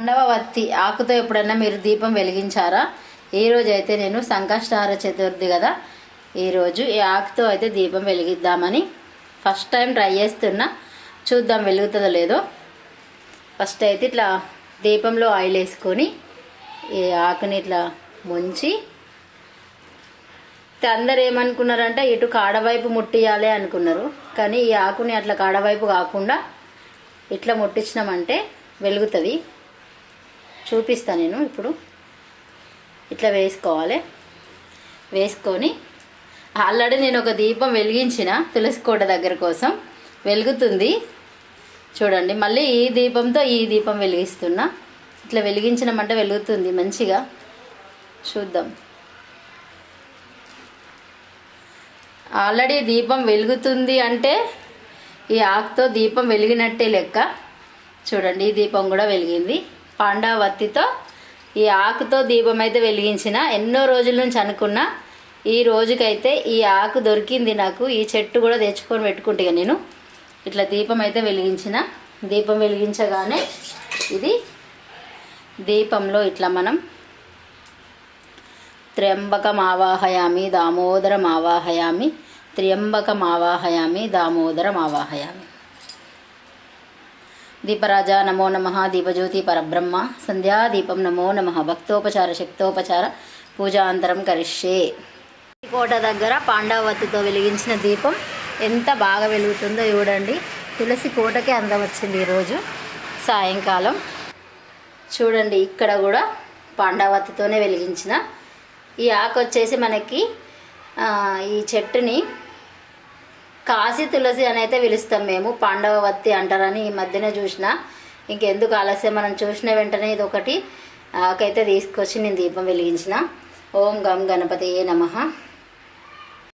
రెండవ వత్తి ఆకుతో ఎప్పుడన్నా మీరు దీపం వెలిగించారా? ఈరోజు అయితే నేను సంకష్టార చతుర్థి కదా. ఈరోజు ఈ ఆకుతో అయితే దీపం వెలిగిద్దామని ఫస్ట్ టైం ట్రై చేస్తున్నా. చూద్దాం వెలుగుతుందో లేదో. ఫస్ట్ అయితే ఇట్లా దీపంలో ఆయిల్ వేసుకొని ఈ ఆకుని ఇట్లా ముంచి అందరు ఏమనుకున్నారంటే ఇటు కాడవైపు ముట్టియాలి అనుకున్నారు. కానీ ఈ ఆకుని అట్లా కాడవైపు కాకుండా ఇట్లా ముట్టించినామంటే వెలుగుతుంది. చూపిస్తాను నేను ఇప్పుడు. ఇట్లా వేసుకోవాలి. వేసుకొని ఆల్రెడీ నేను ఒక దీపం వెలిగించిన తులసి కోట దగ్గర కోసం. వెలుగుతుంది. చూడండి మళ్ళీ ఈ దీపంతో ఈ దీపం వెలిగిస్తున్నా. ఇట్లా వెలిగించినమంటే వెలుగుతుంది మంచిగా. చూద్దాం. ఆల్రెడీ దీపం వెలుగుతుంది అంటే ఈ ఆకుతో దీపం వెలిగినట్టే లెక్క. చూడండి ఈ దీపం కూడా వెలిగింది. పాండావత్తితో ఈ ఆకుతో దీపం అయితే వెలిగించిన ఎన్నో రోజుల నుంచి అనుకున్నా ఈ రోజుకైతే ఈ ఆకు దొరికింది నాకు ఈ చెట్టు కూడా తెచ్చుకొని పెట్టుకుంటే నేను. ఇట్లా దీపం అయితే వెలిగించిన. దీపం వెలిగించగానే ఇది దీపంలో ఇట్లా మనం త్ర్యంబకం ఆవాహయామి దామోదరం ఆవాహయామి త్ర్యంబకం ఆవాహయామి దామోదరం ఆవాహయామి. దీపరాజ నమో నమ దీపజ్యోతి పరబ్రహ్మ సంధ్యాదీపం నమో నమ భక్తోపచార శక్తోపచార పూజాంతరం కరిష్యే. కోట దగ్గర పాండవతితో వెలిగించిన దీపం ఎంత బాగా వెలుగుతుందో చూడండి. తులసి కోటకే అందం వచ్చింది ఈరోజు సాయంకాలం. చూడండి ఇక్కడ కూడా పాండవతితోనే వెలిగించిన. ఈ ఆకు వచ్చేసి మనకి ఈ చెట్టుని కాశీ తులసి అని అయితే పిలుస్తాం మేము పాండవవత్తి అంటారని ఈ మధ్యనే చూసిన. ఇంకెందుకు ఆలస్యం మనం చూసిన వెంటనే ఇది ఒకటి ఆకైతే తీసుకొచ్చి నేను దీపం వెలిగించిన. ఓం గం గణపతి ఏ నమ.